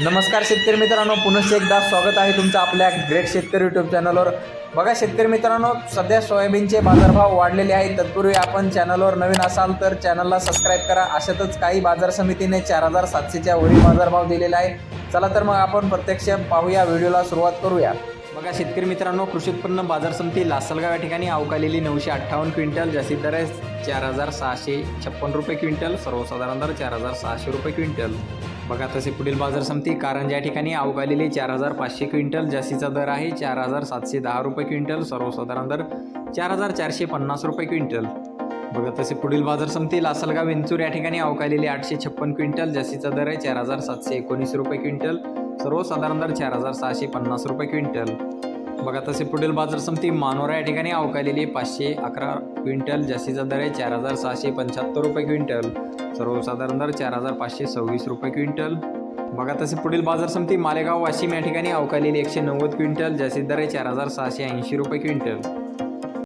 नमस्कार शेतकरी मित्रांनो पुनश्च एकदा स्वागत आहे तुमचं आपल्या ग्रेट शेतकरी यूट्यूब चॅनलवर बघा शेतकरी मित्रांनो सध्या सोयाबीनचे बाजारभाव वाढलेले आहेत. तत्पूर्वी आपण चॅनलवर नवीन असाल तर चॅनलला सबस्क्राईब करा. अशातच काही बाजार समितीने चार हजार सातशेच्या वरील बाजारभाव दिलेला आहे. चला तर मग आपण प्रत्यक्ष पाहूया व्हिडिओला सुरुवात करूया. बघा शेतकरी मित्रांनो कृषी उत्पन्न बाजार समिती लासलगाव या ठिकाणी अवकालेली नऊशे अठ्ठावन्न क्विंटल जास्तीत दर आहे चार हजार सहाशे छप्पन रुपये क्विंटल सर्वसाधारण दर चार हजार सहाशे रुपये क्विंटल. बघा तसे पुढील बाजार समिती कारण या ठिकाणी अवकालेली चार हजार पाचशे क्विंटल जास्तीचा दर आहे चार हजार सातशे दहा रुपये क्विंटल सर्वसाधारण दर चार हजार चारशे पन्नास रुपये क्विंटल. बघा तसे पुढील बाजार समिती लासलगाव विंचूर या ठिकाणी अवकालेली आठशे छप्पन क्विंटल जास्तीचा दर आहे चार हजार सातशे एकोणीस रुपये क्विंटल सर्वसाधारण दर चार हजार सहाशे पन्नास रुपये क्विंटल. बघा तसे पुढील बाजार समिती मानोरा या ठिकाणी अवकालेली पाचशे अकरा क्विंटल जास्तीचा दर आहे चार हजार सहाशे पंच्याहत्तर रुपये क्विंटल. सर्वसाधारण दर चार हजार पाचशे सव्वीस रुपये क्विंटल. बघा तसे पुढील बाजार समिती मालेगाव वाशिम या ठिकाणी अवकालेली एकशे नव्वद क्विंटल जास्तीत दर आहे चार हजार सहाशे ऐंशी रुपये क्विंटल.